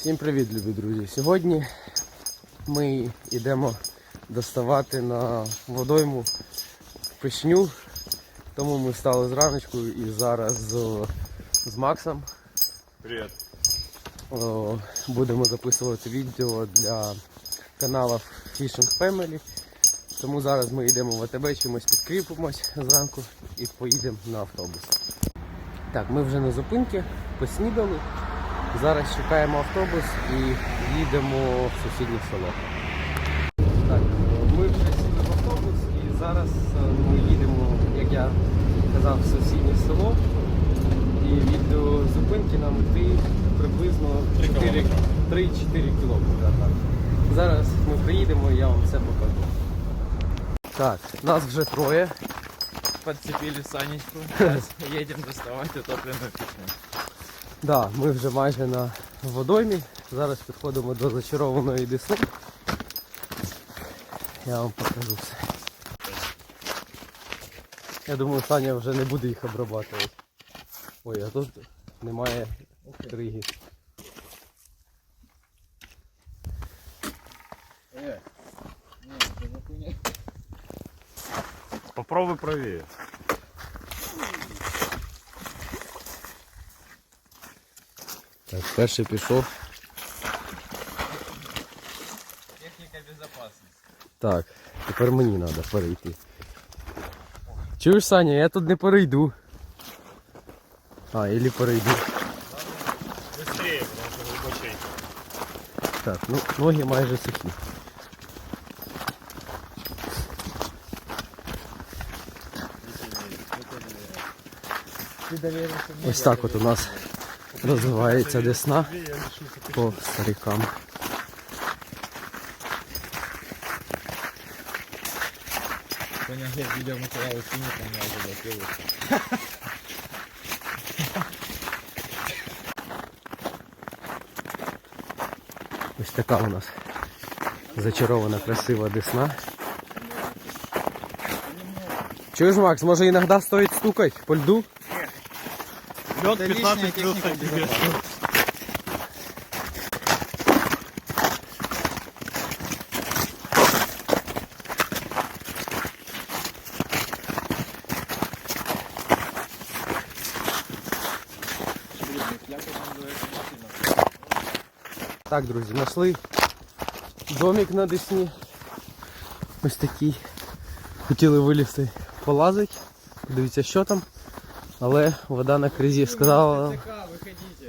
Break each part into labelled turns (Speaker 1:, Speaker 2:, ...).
Speaker 1: Всім привіт, любі друзі! Сьогодні ми йдемо доставати на водойму пишню. Тому ми стали зраночку і зараз з, з Максом
Speaker 2: Привет.
Speaker 1: о, будемо записувати відео для каналу Fishing Family. Тому зараз ми йдемо в АТБ, чимось підкріпимось зранку і поїдемо на автобус. Так, ми вже на зупинці, поснідали. Зараз чекаємо автобус і їдемо в сусіднє село. Так, ми вже сіли в автобус і зараз е, ми їдемо, як я казав, в сусіднє село. І від е, зупинки нам йти приблизно 3-4 кілометри. Зараз ми приїдемо і я вам все покажу. Так, нас вже троє.
Speaker 2: Подцепили Санечку. Сейчас едем доставать утопленную песню.
Speaker 1: Да, ми вже майже на водоймі. Зараз підходимо до зачарованої десни. Я вам покажу все. Я думаю, Саня вже не буде їх обрабатувати. Ой, а тут немає криги.
Speaker 2: Попробуй правее.
Speaker 1: Так, перший пішов.
Speaker 2: Техника безопасности.
Speaker 1: Так, тепер мені треба перейти. Чуєш, Саня, я тут не перейду. А, ілі перейду.
Speaker 2: Быстрее, потому что глубочей.
Speaker 1: Так, ну ноги майже сухі. Ось так от у нас розвивається десна по старикам. Ось така у нас зачарована красива десна. Чуєш, Макс, може іноді стоїть стукать по льду?
Speaker 2: Лед 15 плюс тебе.
Speaker 1: Так, друзі, знайшли домик на Десні. Ось такий. Хотіли вилізти полазити. Дивіться, що там. Але вода на кризі сказала.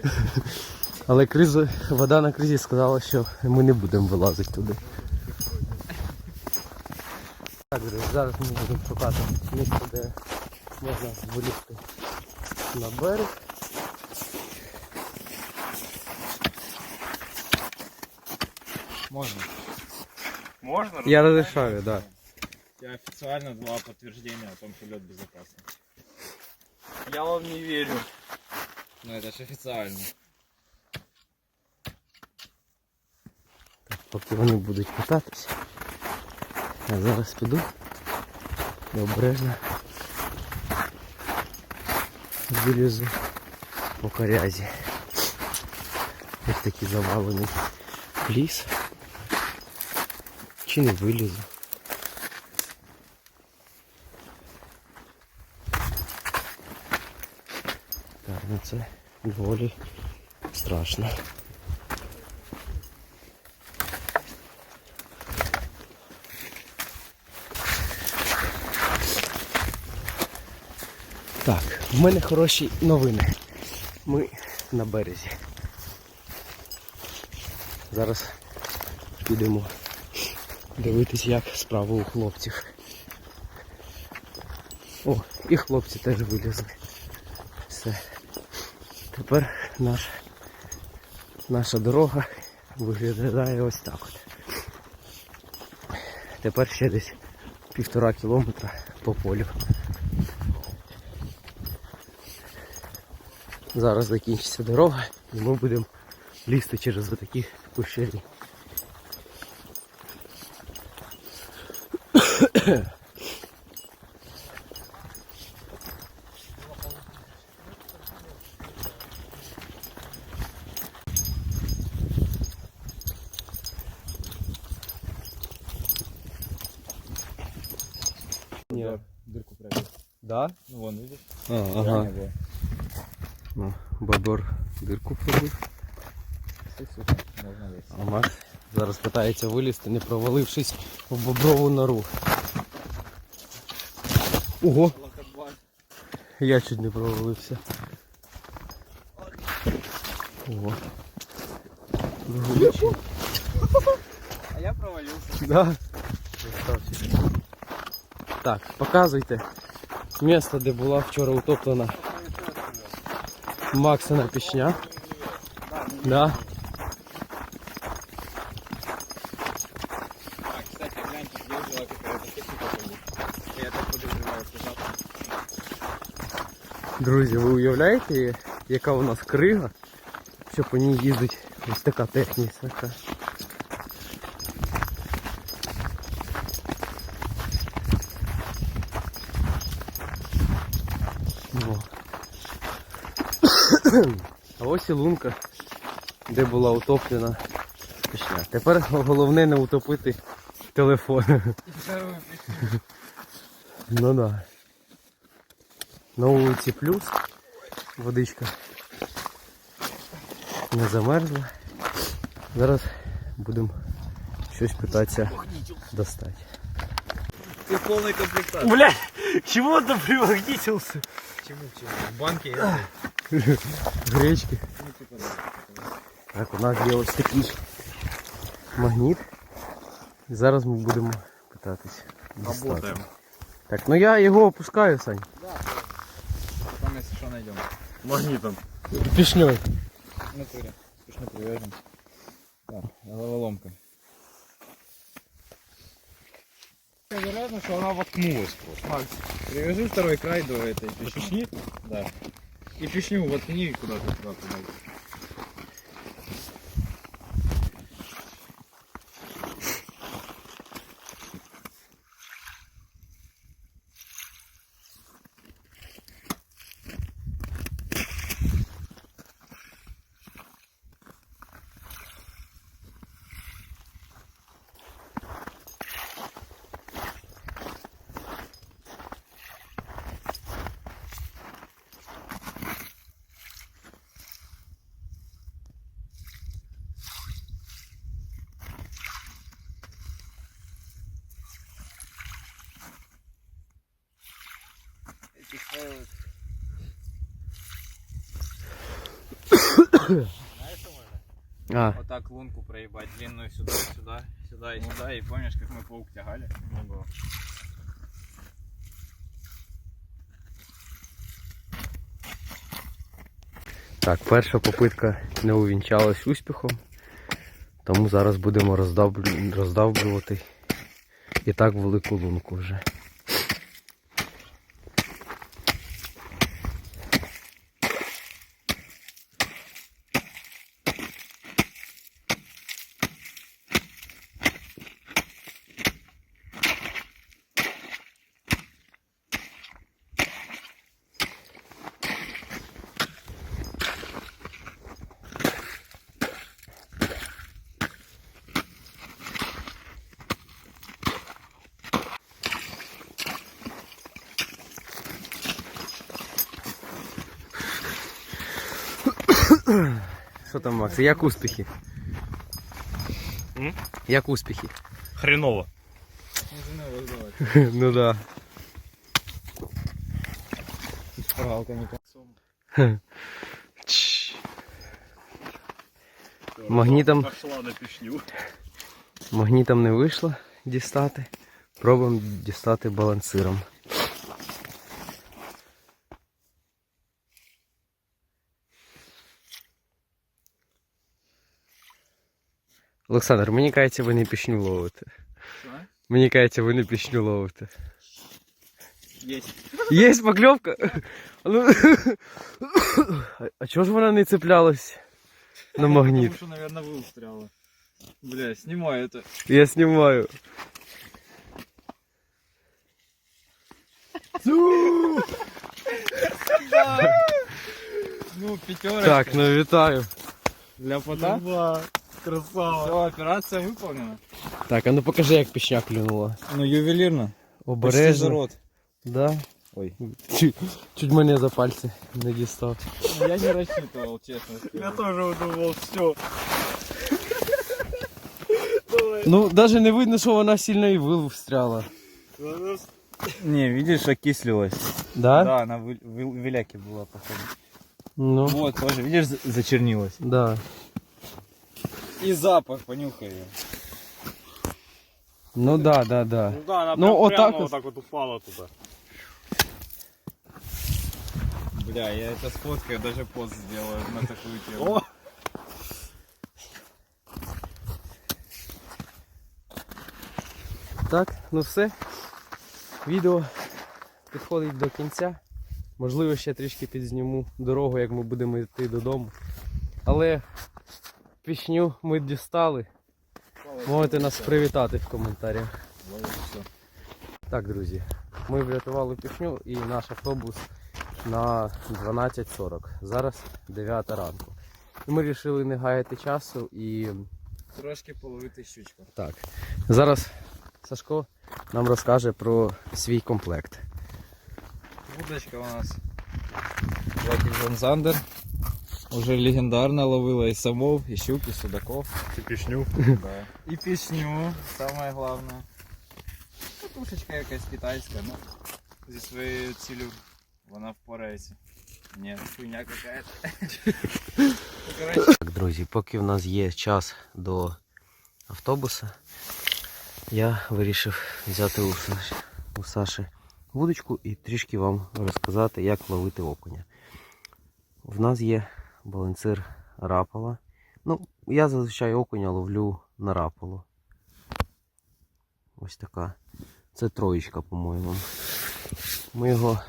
Speaker 1: Але криза, вода на кризі сказала, що ми не будемо вилазити туди. Так, друзі, зараз ми будемо шукати місце, де можна вилізти на берег.
Speaker 2: Можно. Можно?
Speaker 1: Я розрішаю, так. Да.
Speaker 2: Я официально два подтверждения о том, что лед безопасный. Я вам не верю. Но это же официально.
Speaker 1: Поки вони будуть кататись. Я зараз піду і обережно вилізу по корязі. Ось такий завалений ліс. Чи не вилізу? Ну це доволі страшно. Так, в мене хороші новини. Ми на березі. Зараз підемо дивитись, як справа у хлопців. О, і хлопці теж вилізли. Все. Тепер наш, наша дорога виглядає ось так от. Тепер ще десь півтора кілометра по полю. Зараз закінчиться дорога і ми будемо лізти через такі кущері.
Speaker 2: Бобер дырку пробил.
Speaker 1: Да?
Speaker 2: Ну вон, видишь?
Speaker 1: А,
Speaker 2: Ага. Было.
Speaker 1: Ну, бобер дирку пробив. А Макс зараз питається вилізти, не провалившись в боброву нору. Ого, я чуть не провалився. Ого.
Speaker 2: А я провалился.
Speaker 1: Да. Так, показуйте. Місто, де була вчора утоплена Максина пішня. Да. Друзі, ви уявляєте, яка у нас крига, що по ній їздить ось така техніка. Во. А ось і лунка, де була утоплена пішня. Тепер головне не утопити телефон. Ну да. На вулиці плюс. Водичка не замерзла. Зараз будемо щось питатися достати.
Speaker 2: Ты полный комплектация.
Speaker 3: Бля, чего ты примагнитился?
Speaker 2: Чему, чему? Банки этой.
Speaker 1: Гречки.
Speaker 2: Ну, да.
Speaker 1: Так, у нас є ось такий магніт. Зараз ми будемо питатись.
Speaker 2: Работаем.
Speaker 1: Так, ну я його опускаю, Сань.
Speaker 2: Там, если что, найдем.
Speaker 3: Магнитом.
Speaker 1: Пішньою.
Speaker 2: В натуре. Спешно привяжем. Так, головоломка. Вероятно, что она воткнулась просто. Макс, привяжи второй край до этой пешни. Да. И пешню воткни куда-то туда туда.
Speaker 1: А,
Speaker 2: Вот так лунку проебать, длинную сюда, сюда, сюда и сюда. И помнишь, как мы паук тягали? Ну, было.
Speaker 1: так, перша попитка не увінчалась успіхом. Тому зараз будемо роздавлю- роздавлювати і так велику лунку вже. Що там, Макс? Як успіхи?
Speaker 3: М?
Speaker 1: Як успіхи?
Speaker 3: Хреново.
Speaker 1: Ну да.
Speaker 2: Шпаргалка не
Speaker 1: Чш. Магнітом,
Speaker 3: Пошла на пішню.
Speaker 1: магнітом не вийшло дістати. Пробуємо дістати балансиром. Олександр, мені кажеться, ви не пішню ловите. Мені кажеться, ви не пішню ловите.
Speaker 2: Есть.
Speaker 1: Є покльовка? А ну, А- А чого ж вона не цеплялась на магніт?
Speaker 2: Потому что, наверное, вы устряла. Бля, снимай это.
Speaker 1: Я знімаю.
Speaker 2: Ну, пятерочка.
Speaker 1: Так, ну вітаю.
Speaker 2: Для пота.
Speaker 3: Два. Красава.
Speaker 2: Все, операция выполнена.
Speaker 1: Так, а ну покажи, як пішня клюнула.
Speaker 2: Ну, ювелирно. Почти за
Speaker 1: Обережно.
Speaker 2: рот.
Speaker 1: Да?
Speaker 2: Ой.
Speaker 1: Чуть, чуть мене за пальці не дістав.
Speaker 2: Ну, Я не рассчитывал, честно
Speaker 3: Я
Speaker 2: скажу.
Speaker 3: тоже думал, все.
Speaker 1: Ну, навіть не видно, що вона сильно і вил встряла.
Speaker 2: Не, видишь, окислилась.
Speaker 1: Да?
Speaker 2: Да, она в, в, виляке была, походу.
Speaker 1: Ну,
Speaker 2: Вот, тоже, видишь, за- зачернилась.
Speaker 1: да.
Speaker 2: И запах, понюхай.
Speaker 1: Ну да, да, да.
Speaker 3: Ну да, она
Speaker 1: Ну,
Speaker 3: прям
Speaker 1: вот
Speaker 3: прямо
Speaker 1: так
Speaker 3: вот
Speaker 1: вот.
Speaker 3: так вот упала туда.
Speaker 2: Бля, я это сфоткаю, даже пост сделаю на такую тему.
Speaker 3: О!
Speaker 1: Так, ну все. Відео підходить до кінця. Можливо, ще трішки підзніму дорогу, як ми будемо йти додому. Але пісню ми дістали. Можете нас привітати в коментарях. Так, друзі, ми врятували пішню і наш автобус на 12.40. Зараз 9 ранку. І ми вирішили не гаяти часу і
Speaker 2: Трошки половити щучку.
Speaker 1: так. Зараз Сашко нам розкаже про свій комплект.
Speaker 2: Удочка у нас Лаки Зандер. Уже легендарно ловила и самов, и щук, и судаков.
Speaker 3: Ты пішню.
Speaker 2: Да. И пішню, самое главное. Катушечка якась китайська, ну, зі своєю цілю вона впорається. Ні, хуйня какая-то. Ну,
Speaker 1: Так, друзі, поки в нас є час до автобуса, я вирішив взяти у Саші, у Саші вудочку і трішки вам розказати, як ловити окуня. В нас є балансир рапала. Ну, я зазвичай окуня ловлю на рапалу. Ось така. Це троєчка, по-моєму. Ми його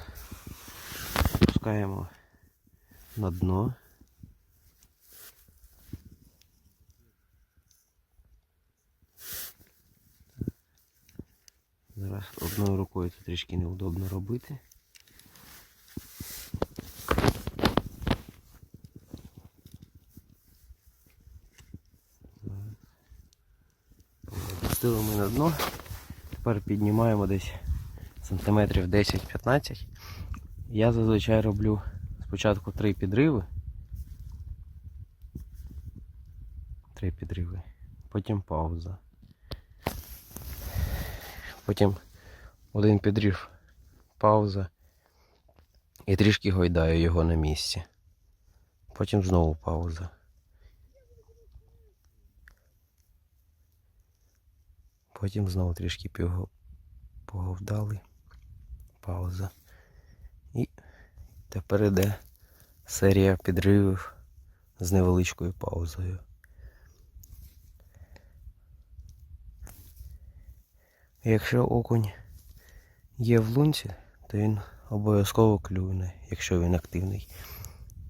Speaker 1: пускаємо на дно. Зараз одною рукою це трішки неудобно робити. Зараз. На дно. Тепер піднімаємо десь сантиметрів 10-15. Я зазвичай роблю спочатку три підриви. Три підриви. Потім пауза. Потім один підрів, пауза. І трішки гойдаю його на місці. Потім знову пауза. Потім знову трішки поговдали. Пауза. І тепер іде серія підривів з невеличкою паузою. Якщо окунь є в лунці, то він обов'язково клюне, якщо він активний.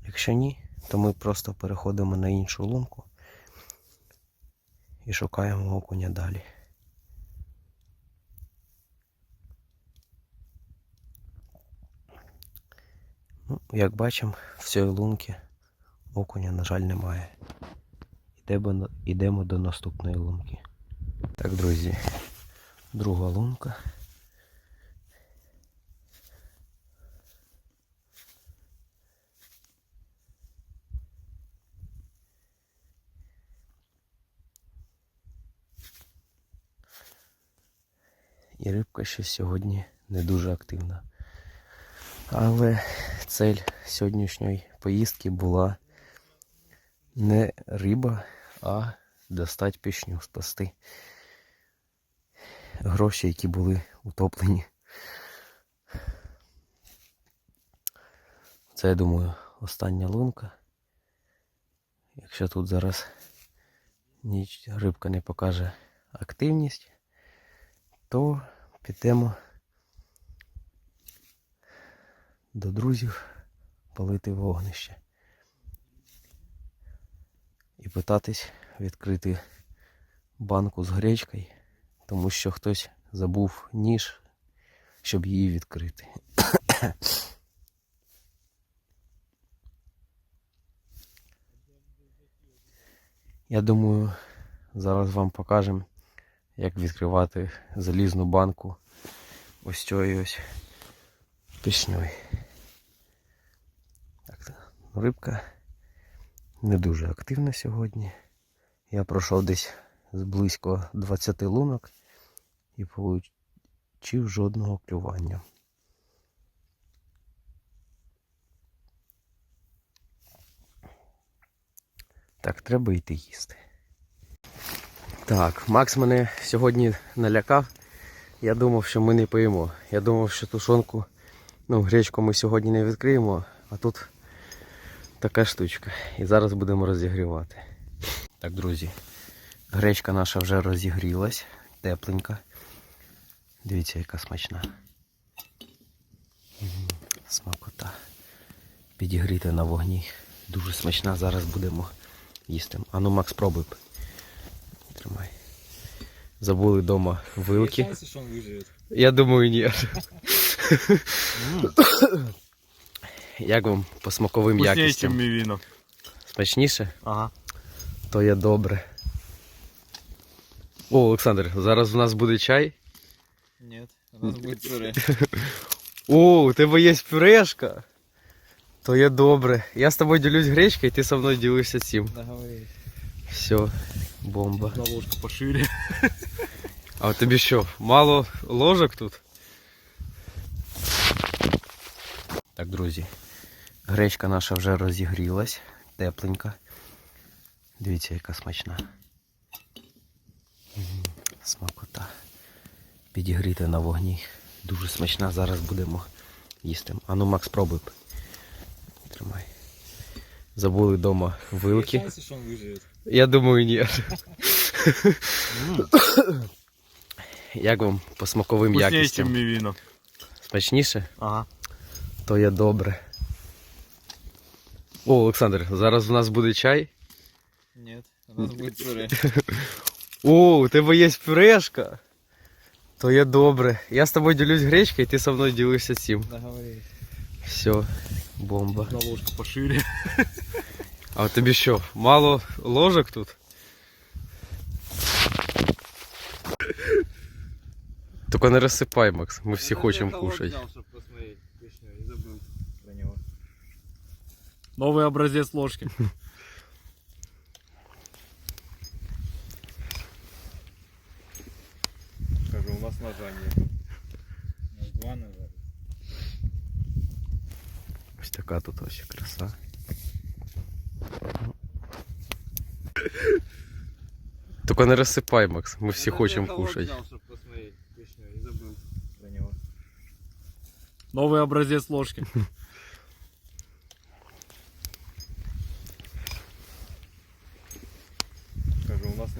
Speaker 1: Якщо ні, то ми просто переходимо на іншу лунку і шукаємо окуня далі. Ну, як бачимо, в цій лунці окуня, на жаль, немає. Йдемо, йдемо до наступної лунки. Так, друзі, друга лунка. І рибка ще сьогодні не дуже активна. Але цель сьогоднішньої поїздки була не риба, а достати пішню, спасти гроші, які були утоплені. Це, я думаю, остання лунка. Якщо тут зараз ніч рибка не покаже активність, то підемо до друзів палити вогнище і питатись відкрити банку з гречкою, тому що хтось забув ніж, щоб її відкрити. Я думаю, зараз вам покажемо, як відкривати залізну банку ось цієї ось Пішньовий. Рибка не дуже активна сьогодні. Я пройшов десь з близько 20 лунок і отримав жодного клювання. Так, треба йти їсти. Так, Макс мене сьогодні налякав. Я думав, що ми не поїмо. Я думав, що тушонку, ну, гречку ми сьогодні не відкриємо, а тут така штучка. І зараз будемо розігрівати. Так, друзі, гречка наша вже розігрілась, тепленька. Дивіться, яка смачна. Смакота. Підігріти на вогні. Дуже смачна. Зараз будемо їсти. Ану, Макс, пробуй. Тримай. Забули вдома вилки. Я думаю, ні. Як вам по смаковим
Speaker 3: Вкуснее, чем
Speaker 1: якістям?
Speaker 3: мивина.
Speaker 1: Смачніше?
Speaker 3: Ага.
Speaker 1: То є добре. О, Олександр, зараз у нас буде чай.
Speaker 2: Нет, у нас будет пюре.
Speaker 1: О, у тебе є пюрешка. То є добре. Я з тобою ділюсь гречкою, ти зі мною ділишся цим.
Speaker 2: Договорились.
Speaker 1: Все, бомба.
Speaker 3: На ложку пошире.
Speaker 1: А у тобі що, мало ложок тут? Так, друзі. Гречка наша вже розігрілась, тепленька. Дивіться, яка смачна. Смакота. Підігріти на вогні. Дуже смачна. Зараз будемо їсти. Ану, Макс, пробуй. Тримай. Забули вдома вилки. Я думаю, ні. Як вам по смаковим якістям? Смачніше?
Speaker 3: Ага.
Speaker 1: То є добре. О, Олександр, зараз у нас буде чай.
Speaker 2: Нет, у нас будет пюре.
Speaker 1: О, у тебе є пюрешка. То є добре. Я з тобою ділюсь гречкою, ти зі мною ділишся цим.
Speaker 2: Договорились.
Speaker 1: Все, бомба.
Speaker 3: На ложку пошире.
Speaker 1: А тобі що, мало ложок тут? Тільки не розсипай, Макс, ми всі хочемо кушати.
Speaker 3: Новый образец ложки. Скажи, у нас ножа нет.
Speaker 2: У нас два ножа.
Speaker 1: Пусть такая тут вообще краса. Только не рассыпай, Макс,
Speaker 2: мы все хотим кушать.
Speaker 3: Новый образец ложки.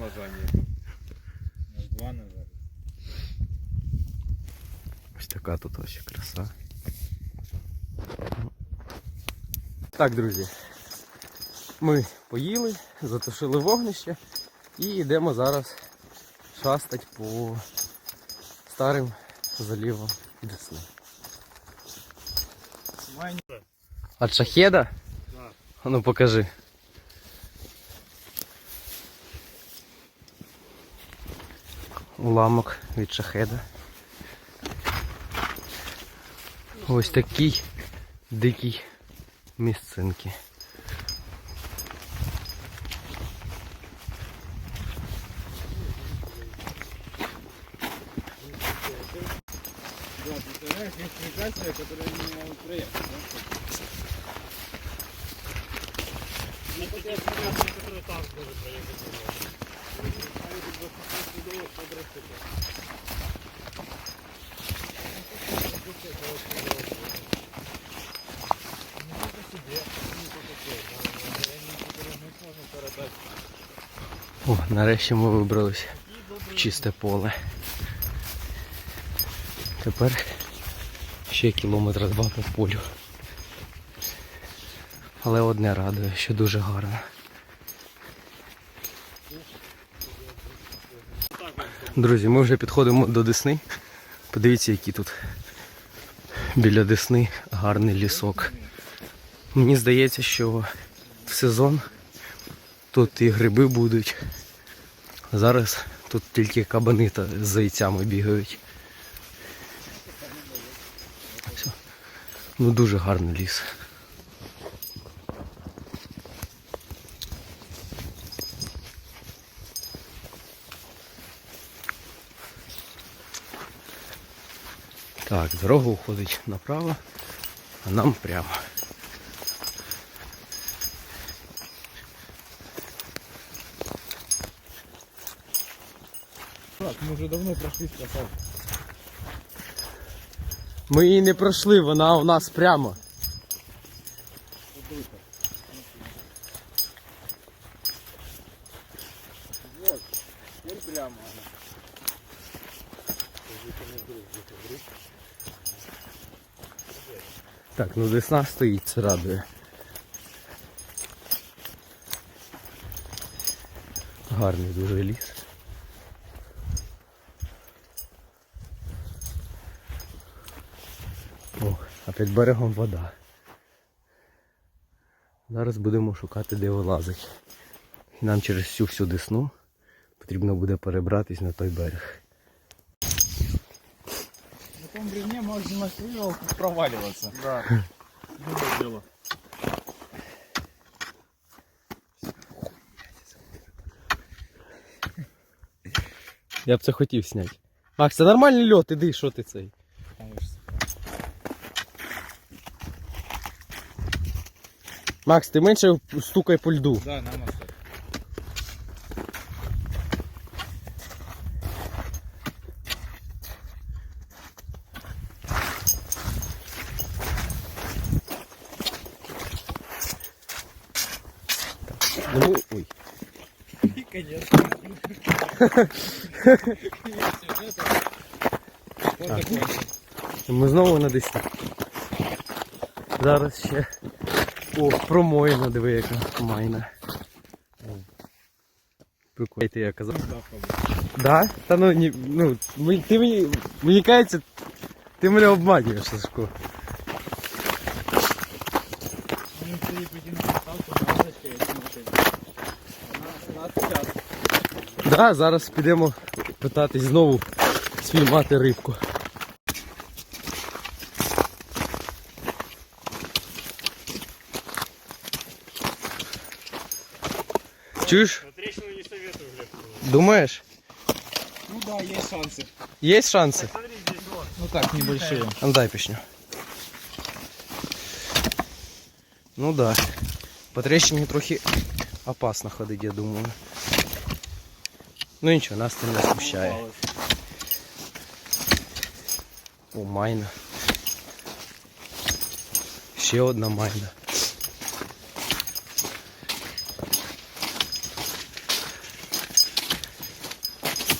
Speaker 3: Ножа
Speaker 2: нас два назад.
Speaker 1: Ось така тут ось краса. Так, друзі. Ми поїли, затушили вогнище і йдемо зараз шастать по старим залівам Десни. От шахеда?
Speaker 3: Да.
Speaker 1: А ну покажи. Уламок від шахеда. Ось такий дикий місцинки. О, нарешті ми вибралися в чисте поле. Тепер ще кілометра два по полю. Але одне радує, що дуже гарно. Друзі, ми вже підходимо до Десни. Подивіться, який тут біля Десни гарний лісок. Мені здається, що в сезон тут і гриби будуть. Зараз тут тільки кабани та з зайцями бігають. Все. Ну дуже гарний ліс. Так, дорога уходить направо, а нам прямо.
Speaker 3: Мы уже давно прошли спасал.
Speaker 1: Ми її не пройшли, вона у нас прямо.
Speaker 2: Теперь прямо.
Speaker 1: Так, ну десна стоїть, це радує. Гарний дуже ліс. О, а під берегом вода. Зараз будемо шукати, де вилазить. І нам через всю всю десну потрібно буде перебратись на той берег.
Speaker 2: На том бревне можно проваливаться.
Speaker 3: Да. Было дело.
Speaker 1: Я б це хотів зняти. Макс, це нормальний льот, іди, що ти цей?
Speaker 2: Конечно.
Speaker 1: Макс, ти менше стукай по льду.
Speaker 2: Да, оставь.
Speaker 1: Ну, ой.
Speaker 2: Конечно.
Speaker 1: Ми знову на десні. Зараз ще. О, промоїна, диви, яка майна. Прикольно, я казав. Да? Та ну, ні, ну, ти мені, мені кажеться, ти мене обманюєш, Сашко. Да, зараз підемо питатись знову спіймати рибку. Чуєш?
Speaker 3: Трещину не советую, Глеб.
Speaker 1: Думаешь?
Speaker 2: Ну да, есть шансы.
Speaker 1: Есть шансы?
Speaker 3: Смотри, здесь вот.
Speaker 2: Ну так, небольшие.
Speaker 1: А ну дай пішню. Ну да. По трещині трохи опасно ходити, я думаю. Ну нічого, нас це не смущає. О, майна. Ще одна майна.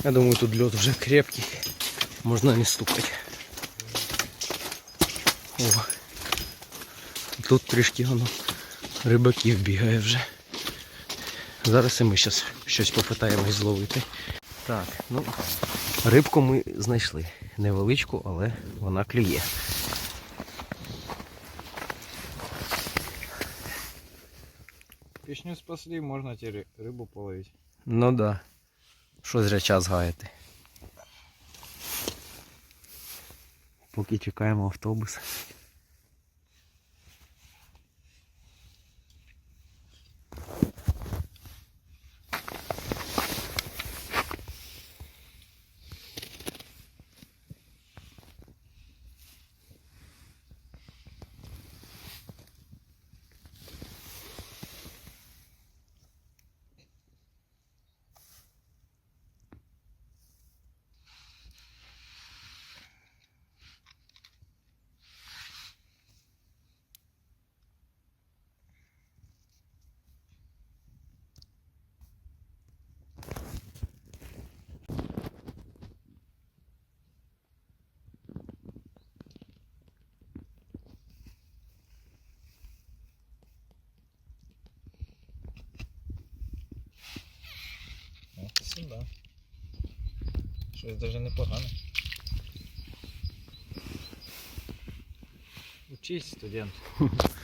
Speaker 1: Я думаю, тут лед уже крепкий. Можна не стукати. О. Тут трішки воно рибаків бігає вже. Зараз і ми зараз щось попитаємось зловити. Так, ну, рибку ми знайшли. Невеличку, але вона клює.
Speaker 2: Песню спасли, можно теперь рыбу половить.
Speaker 1: Ну да. Що зря час гаяти. Поки чекаємо автобус.
Speaker 2: Ну, да. Щось даже непогано. Учись, студент.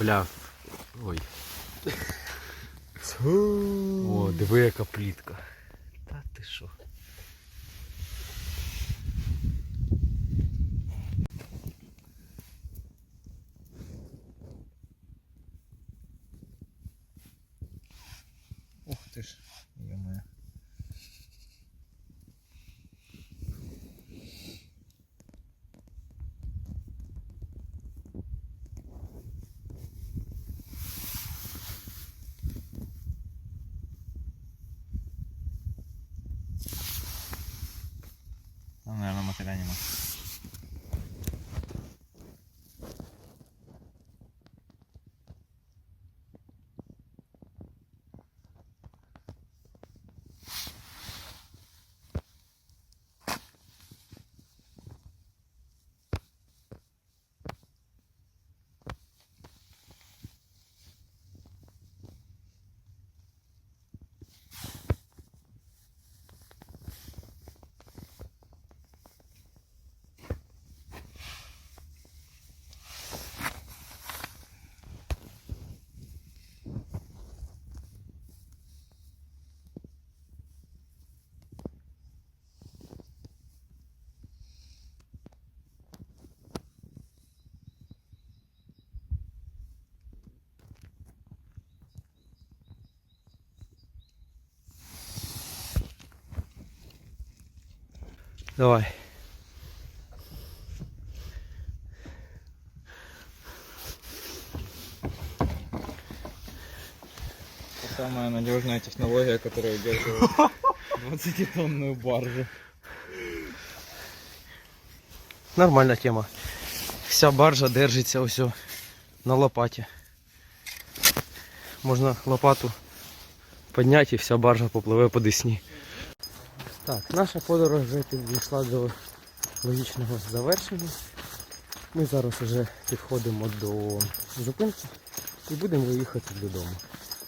Speaker 1: Бля. Ой. О, диви яка плітка. Та ти що?
Speaker 2: más el ánimo.
Speaker 1: Давай.
Speaker 2: Самая надежная технология, которая удерживает 20-тонную баржу.
Speaker 1: Нормальна тема. Вся баржа держиться ось о- на лопаті. Можна лопату підняти і вся баржа попливе по десні. Так, наша подорож вже підійшла до логічного завершення. Ми зараз вже підходимо до зупинки і будемо їхати додому.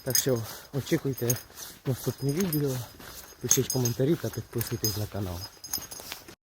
Speaker 1: Так що очікуйте наступні відео, пишіть коментарі та підписуйтесь на канал.